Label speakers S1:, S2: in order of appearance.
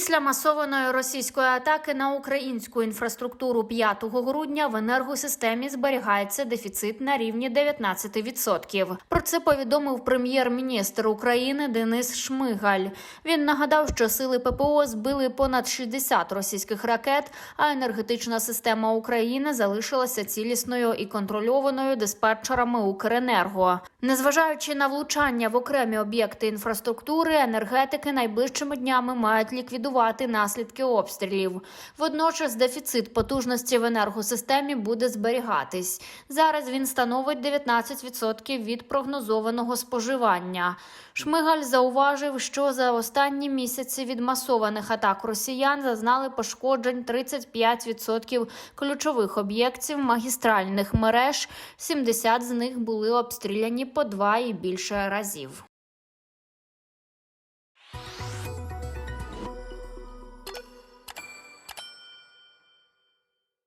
S1: Після масованої російської атаки на українську інфраструктуру 5 грудня в енергосистемі зберігається дефіцит на рівні 19%. Про це повідомив прем'єр-міністр України Денис Шмигаль. Він нагадав, що сили ППО збили понад 60 російських ракет, а енергетична система України залишилася цілісною і контрольованою диспетчерами Укренерго. Незважаючи на влучання в окремі об'єкти інфраструктури, енергетики найближчими днями мають ліквідувати наслідки обстрілів. Водночас дефіцит потужності в енергосистемі буде зберігатись. Зараз він становить 19% від прогнозованого споживання. Шмигаль зауважив, що за останні місяці від масованих атак росіян зазнали пошкоджень 35% ключових об'єктів магістральних мереж. 70 з них були обстріляні по два і більше разів.